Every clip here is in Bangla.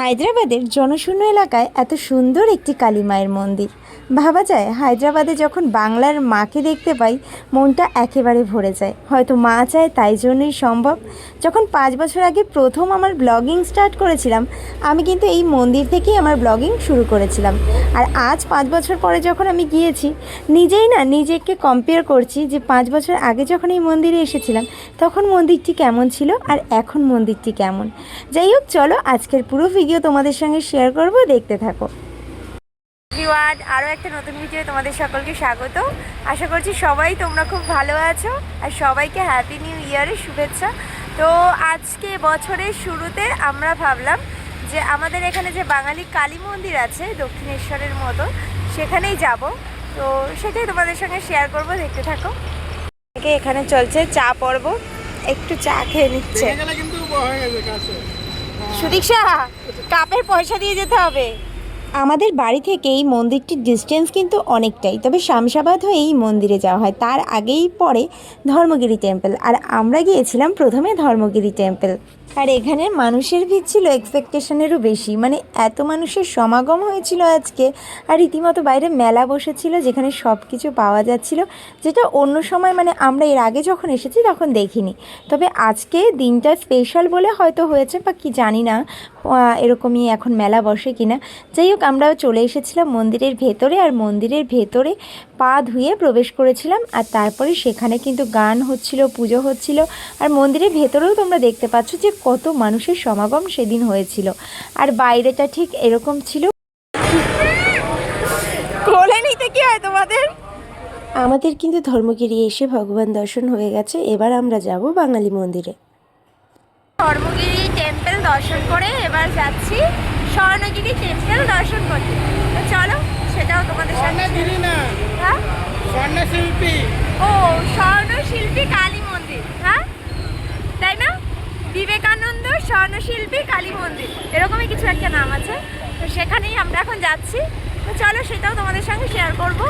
হায়দ্রাবাদের জনশূন্য এলাকায় এত সুন্দর একটি কালী মায়ের মন্দির। ভাবা যায়, হায়দ্রাবাদে যখন বাংলার মাকে দেখতে পাই, মনটা একেবারে ভরে যায়। হয়তো মা চায় তাই জন্যই সম্ভব। যখন পাঁচ বছর আগে প্রথম আমার ব্লগিং স্টার্ট করেছিলাম, আমি কিন্তু এই মন্দির থেকেই আমার ব্লগিং শুরু করেছিলাম। আর আজ পাঁচ বছর পরে যখন আমি গিয়েছি, নিজেই না, নিজেকে কম্পেয়ার করছি যে পাঁচ বছর আগে যখন এই মন্দিরে এসেছিলাম, তখন মন্দিরটি কেমন ছিল আর এখন মন্দিরটি কেমন। যাই হোক, চলো আজকের পুরো ভিডিও তোমাদের সঙ্গে শেয়ার করব দেখতে থাকো। এভরিওয়ান আরও একটা নতুন ভিডিও তোমাদের সকলকে স্বাগত। আশা করছি সবাই তোমরা খুব ভালো আছো আর সবাইকে হ্যাপি নিউ ইয়ারের শুভেচ্ছা। তো আজকে বছরের শুরুতে আমরা ভাবলাম যে আমাদের এখানে যে বাঙালি কালী মন্দির আছে দক্ষিণেশ্বরের মতো সেখানেই যাব। তো সেটাই তোমাদের সঙ্গে শেয়ার করব দেখতে থাকো। থেকে এখানে চলছে চা পর্ব। একটু চা খেয়ে নিচ্ছে। সুদীক্ষা, কাপের পয়সা দিয়ে যেতে হবে। আমাদের বাড়ি থেকে এই মন্দিরটির ডিস্টেন্স কিন্তু অনেকটাই, তবে শামশাবাদ হয়ে এই মন্দিরে যাওয়া হয়। তার আগেই পরে ধর্মগিরি টেম্পল আর আমরা গিয়েছিলাম প্রথমে ধর্মগিরি টেম্পল আর এখানে মানুষের ভিড় ছিল এক্সপেকটেশনেরও বেশি। মানে এত মানুষের সমাগম হয়েছিল আজকে আর রীতিমতো বাইরে মেলা বসেছিল যেখানে সব কিছু পাওয়া যাচ্ছিল, যেটা অন্য সময় মানে আমরা এর আগে যখন এসেছি তখন দেখিনি। তবে আজকে দিনটা স্পেশাল বলে হয়তো হয়েছে বা কি জানি না এরকমই এখন মেলা বসে কিনা। যাই হোক আমরা চলে এসেছিলাম মন্দিরের ভেতরে আর মন্দিরের ভেতরে পা ধুয়ে প্রবেশ করেছিলাম আর তারপরে সেখানে কিন্তু গান হচ্ছিল পুজো হচ্ছিল। আর মন্দিরের ভেতরেও তোমরা দেখতে পাচ্ছ যে কত মানুষের সমাগম সেদিন হয়েছিল। আর বাইরেটা ঠিক এরকম ছিল। কোলে নিতে কি হয় তোমাদের? আমাদের কিন্তু ধর্মগিরি এসে ভগবান দর্শন হয়ে গেছে। এবার আমরা যাব বাঙালি মন্দিরে। ধর্মগিরি টেম্পল দর্শন করে এবার যাচ্ছি স্বর্ণগিরি টেম্পল দর্শন করতে। চলো। সেটাও তোমাদের সাথে হ্যাঁ? স্বর্ণ শিল্পী। ও স্বর্ণশিল্পী কালী মন্দির হ্যাঁ? তাই না? বিবেকানন্দ স্বর্ণশিল্পী কালী মন্দির এরকমই কিছু একটা নাম আছে। তো সেখানেই আমরা এখন যাচ্ছি। তো চলো সেটাও তোমাদের সঙ্গে শেয়ার করব।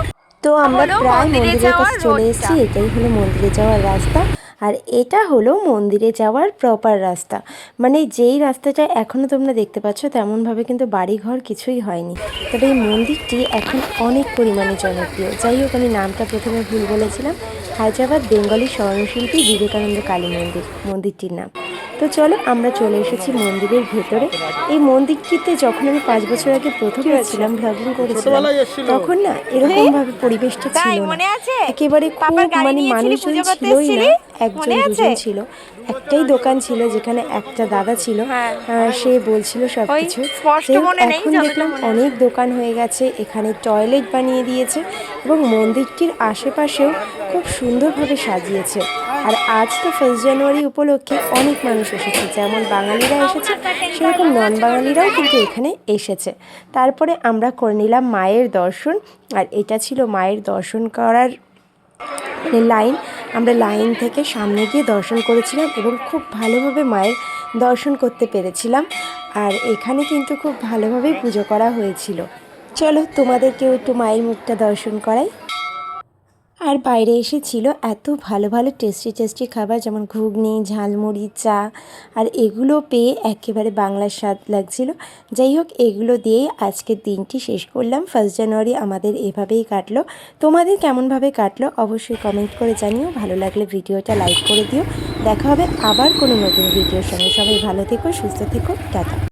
তো আমরা প্রায় মন্দিরে মন্দিরের কাছে চলে এসেছি এটাই হলো মন্দিরে যাওয়ার রাস্তা। আর এটা হলো মন্দিরে যাওয়ার প্রপার রাস্তা। মানে যেই রাস্তাটা এখনও তোমরা দেখতে পাচ্ছ তেমনভাবে কিন্তু বাড়িঘর কিছুই হয়নি। তবে এই মন্দিরটি এখন অনেক পরিমাণে জনপ্রিয়। যাই হোক আমি নামটা প্রথমে ভুল বলেছিলাম। হায়দ্রাবাদ বেঙ্গলি স্বর্ণশিল্পী বিবেকানন্দ কালী মন্দির মন্দিরটির নাম। তো চলো আমরা চলে এসেছি মন্দিরের ভেতরে। এই মন্দিরটিতে যখন আমি পাঁচ বছর আগে প্রথম ছিলাম ব্লগিং করেছিলাম তখন না এরকম ভাবে পরিবেশটা ছিল না। একেবারে খুব মানে মানুষজন ছিলই না? একজন দুজন ছিল। একটাই দোকান ছিল যেখানে একটা দাদা ছিল। হ্যাঁ। আহ, সে বলছিল মনে নেই, এখন দেখলাম অনেক দোকান হয়ে গেছে এখানে টয়লেট বানিয়ে দিয়েছে এবং মন্দিরটির আশেপাশেও খুব সুন্দরভাবে সাজিয়েছে। আর আজ তো ফার্স্ট জানুয়ারি উপলক্ষে অনেক মানুষ এসেছে যেমন বাঙালিরা এসেছে সেরকম নন বাঙালিরাও কিন্তু এখানে এসেছে। তারপরে আমরা করে নিলাম মায়ের দর্শন আর এটা ছিল মায়ের দর্শন করার লাইন, আমরা লাইন থেকে সামনে গিয়ে দর্শন করেছিলাম এবং খুব ভালোভাবে মায়ের দর্শন করতে পেরেছিলাম। আর এখানে কিন্তু খুব ভালোভাবেই পুজো করা হয়েছিল। চলো তোমাদেরকেও একটু মায়ের মুখটা দর্শন করাই। আর বাইরে এসেছিল এত ভালো ভালো টেস্টি টেস্টি খাবার, যেমন ঘুগনি, ঝালমুড়ি, চা, আর এগুলো পেয়ে একেবারে বাংলার স্বাদ লাগছিল। যাই হোক, এগুলো দিয়েই আজকের দিনটি শেষ করলাম। ফার্স্ট জানুয়ারি আমাদের এভাবেই কাটলো। তোমাদের কেমনভাবে কাটলো অবশ্যই কমেন্ট করে জানিও। ভালো লাগলে ভিডিওটা লাইক করে দিও। দেখা হবে আবার কোনো নতুন ভিডিওর সঙ্গে। সবাই ভালো থেকো, সুস্থ থেকো। টাটা।